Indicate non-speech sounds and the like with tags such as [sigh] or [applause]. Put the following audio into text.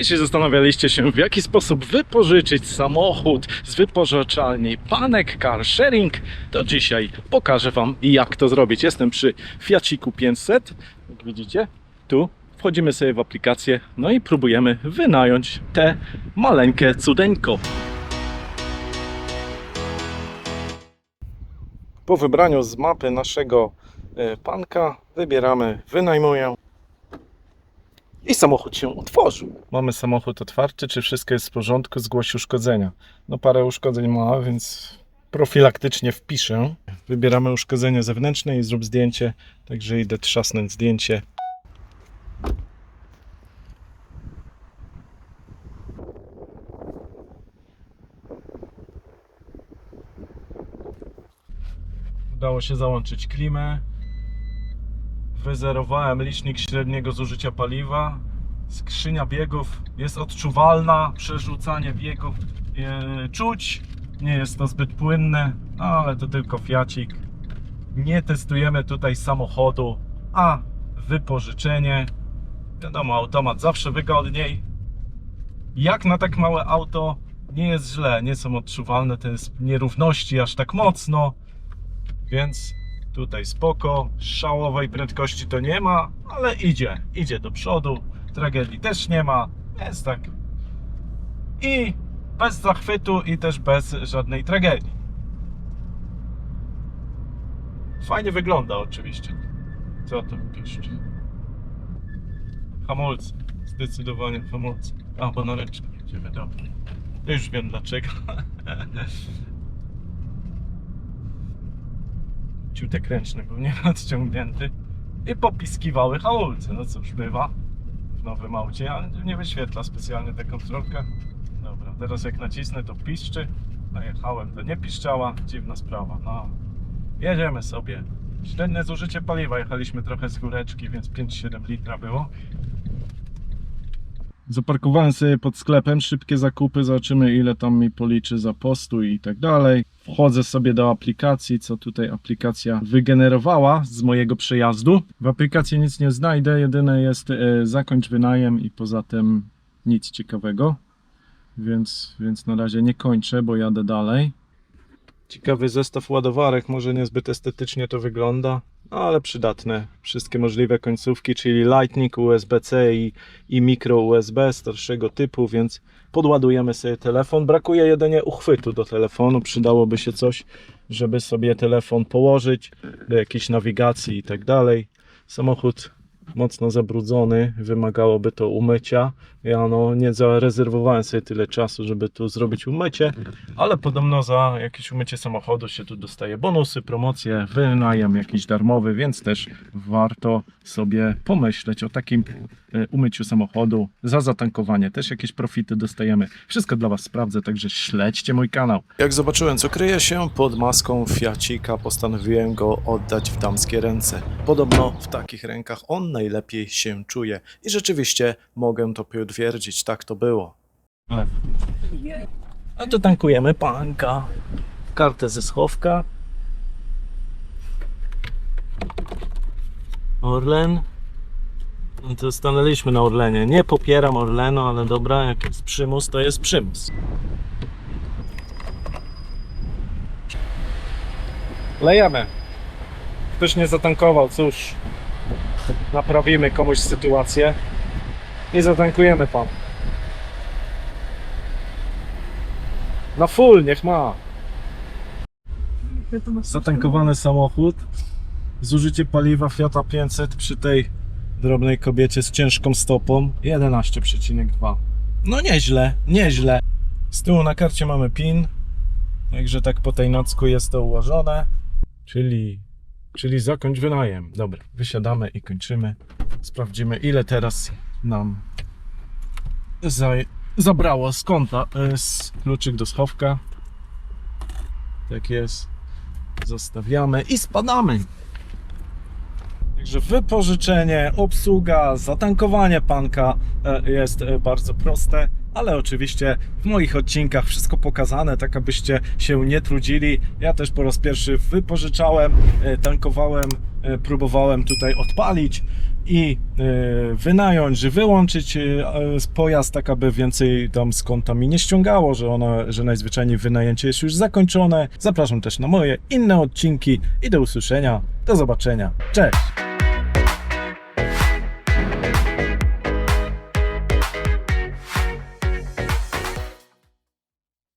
Jeśli zastanawialiście się, w jaki sposób wypożyczyć samochód z wypożyczalni Panek Car Sharing, to dzisiaj pokażę Wam, jak to zrobić. Jestem przy Fiaciku 500, jak widzicie, tu. Wchodzimy sobie w aplikację, no i próbujemy wynająć te maleńkie cudeńko. Po wybraniu z mapy naszego e, panka wybieramy wynajmuję i samochód się otworzył. Mamy samochód otwarty, czy wszystko jest w porządku, zgłoś uszkodzenia. No parę uszkodzeń ma, więc profilaktycznie wpiszę. Wybieramy uszkodzenie zewnętrzne i zrób zdjęcie, także idę trzasnąć zdjęcie. Udało się załączyć klimę. Wyzerowałem licznik średniego zużycia paliwa. Skrzynia biegów jest odczuwalna. Przerzucanie biegów e, czuć. Nie jest to zbyt płynne, no, ale to tylko Fiacik. Nie testujemy tutaj samochodu, a wypożyczenie. Wiadomo, automat zawsze wygodniej. Jak na tak małe auto nie jest źle, nie są odczuwalne te nierówności aż tak mocno. Więc tutaj spoko, szałowej prędkości to nie ma, ale idzie, idzie do przodu, tragedii też nie ma, jest tak. I bez zachwytu i też bez żadnej tragedii. Fajnie wygląda oczywiście. Co to piszczy? Hamulce, zdecydowanie hamulce. A, na ręczny jedziemy, dobra. Już wiem dlaczego. [laughs] ciutek ręczny był nie nadciągnięty i popiskiwały hamulce. No cóż, bywa w nowym aucie, ale nie wyświetla specjalnie ta kontrolka. Dobra, teraz jak nacisnę to piszczy. Najechałem, to nie piszczała. Dziwna sprawa. No, jedziemy sobie. Średnie zużycie paliwa. Jechaliśmy trochę z góreczki, więc 5,7 litra było. Zaparkowałem sobie pod sklepem szybkie zakupy, zobaczymy ile tam mi policzy za postój i tak dalej. Wchodzę sobie do aplikacji, co tutaj aplikacja wygenerowała z mojego przejazdu. W aplikacji nic nie znajdę, jedyne jest e, zakończ wynajem i poza tym nic ciekawego. Więc, więc na razie nie kończę, bo jadę dalej. Ciekawy zestaw ładowarek, może niezbyt estetycznie to wygląda, ale przydatne. Wszystkie możliwe końcówki, czyli Lightning, USB-C i, i micro USB starszego typu, więc podładujemy sobie telefon. Brakuje jedynie uchwytu do telefonu, przydałoby się coś, żeby sobie telefon położyć do jakiejś nawigacji i tak dalej. Samochód mocno zabrudzony, wymagałoby to umycia. Ja no nie zarezerwowałem sobie tyle czasu, żeby tu zrobić umycie, ale podobno za jakieś umycie samochodu się tu dostaje bonusy, promocje, wynajem jakiś darmowy, więc też warto sobie pomyśleć o takim e, umyciu samochodu. Za zatankowanie też jakieś profity dostajemy. Wszystko dla Was sprawdzę, także śledźcie mój kanał. Jak zobaczyłem, co kryje się pod maską Fiacika, postanowiłem go oddać w damskie ręce. Podobno w takich rękach on najlepiej się czuje i rzeczywiście mogę to potwierdzić, tak to było. A to tankujemy panka. Kartę ze schowka. Orlen. No to stanęliśmy na Orlenie. Nie popieram Orlenu, ale dobra, jak jest przymus, to jest przymus. Lejemy. Ktoś nie zatankował, cóż. Naprawimy komuś sytuację i zatankujemy pan. Na full, niech ma. Zatankowany samochód. Zużycie paliwa Fiata 500 przy tej drobnej kobiecie z ciężką stopą 11,2. No nieźle, nieźle. Z tyłu na karcie mamy PIN, także tak po tej nocku jest to ułożone. Czyli, czyli zakończ wynajem. Dobra, wysiadamy i kończymy. Sprawdzimy ile teraz nam za, zabrało z konta y, z kluczyk do schowka. Tak jest. Zostawiamy i spadamy. Także wypożyczenie, obsługa, zatankowanie panka e, jest e, bardzo proste, ale oczywiście w moich odcinkach wszystko pokazane, tak abyście się nie trudzili. Ja też po raz pierwszy wypożyczałem, e, tankowałem, e, próbowałem tutaj odpalić i e, wynająć, wyłączyć pojazd, tak aby więcej tam z konta mi nie ściągało, że ona, że najzwyczajniej wynajęcie jest już zakończone. Zapraszam też na moje inne odcinki i do usłyszenia. Do zobaczenia. Cześć!